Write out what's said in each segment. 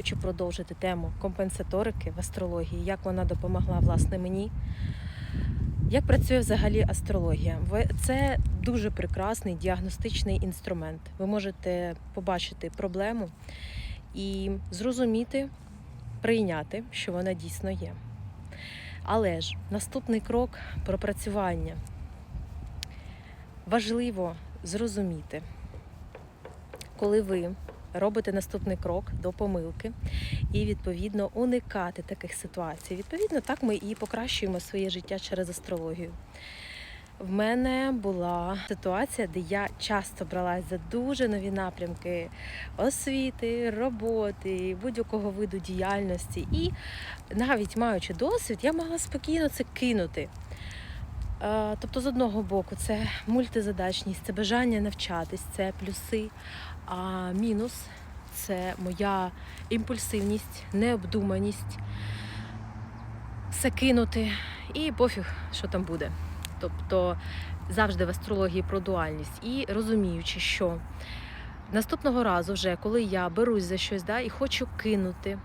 Хочу продовжити тему компенсаторики в астрології, як вона допомогла власне мені. Як працює взагалі астрологія? Це дуже прекрасний діагностичний інструмент. Ви можете побачити проблему і зрозуміти, прийняти, що вона дійсно є. Але ж наступний крок пропрацювання. Важливо зрозуміти, коли ви робите наступний крок до помилки і відповідно уникати таких ситуацій. Відповідно, так ми і покращуємо своє життя через астрологію. В мене була ситуація, де я часто бралась за дуже нові напрямки освіти, роботи, будь-якого виду діяльності. І навіть маючи досвід, я могла спокійно це кинути. Е, Тобто, з одного боку, це мультизадачність, це бажання навчатись, це плюси. А мінус це моя імпульсивність, необдуманість, все кинути і пофіг, що там буде. Тобто завжди в астрології про дуальність. І розуміючи, що наступного разу, вже коли я берусь за щось да, і хочу кинути,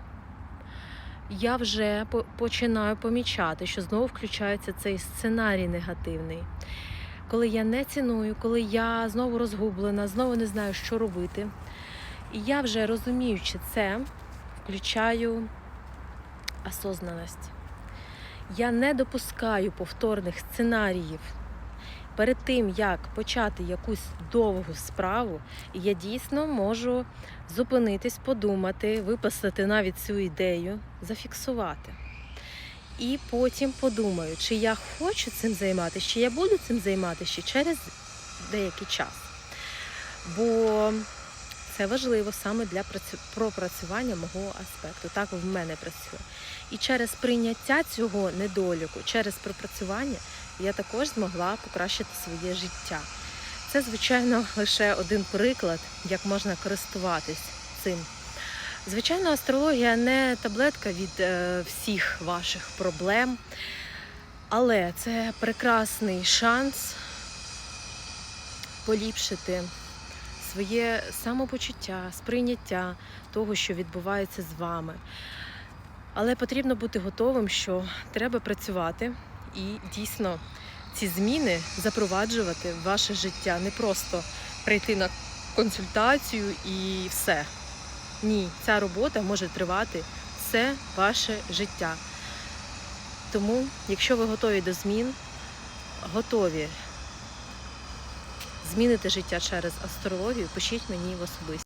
я вже починаю помічати, що знову включається цей сценарій негативний. Коли я не ціную, коли я знову розгублена, знову не знаю, що робити. І я вже розуміючи це, включаю осознаність. Я не допускаю повторних сценаріїв. Перед тим, як почати якусь довгу справу, я дійсно можу зупинитись, подумати, виписати навіть цю ідею, зафіксувати. І потім подумаю, чи я хочу цим займатися, чи я буду цим займатися ще через деякий час. Бо це важливо саме для пропрацювання мого аспекту. Так в мене працює. І через прийняття цього недоліку, через пропрацювання, я також змогла покращити своє життя. Це, звичайно, лише один приклад, як можна користуватись цим. Звичайно, астрологія не таблетка від е, всіх ваших проблем, але це прекрасний шанс поліпшити своє самопочуття, сприйняття того, що відбувається з вами. Але потрібно бути готовим, що треба працювати і дійсно ці зміни запроваджувати в ваше життя, не просто прийти на консультацію і все. Ні, ця робота може тривати все ваше життя. Тому, якщо ви готові до змін, готові змінити життя через астрологію, пишіть мені в особисті.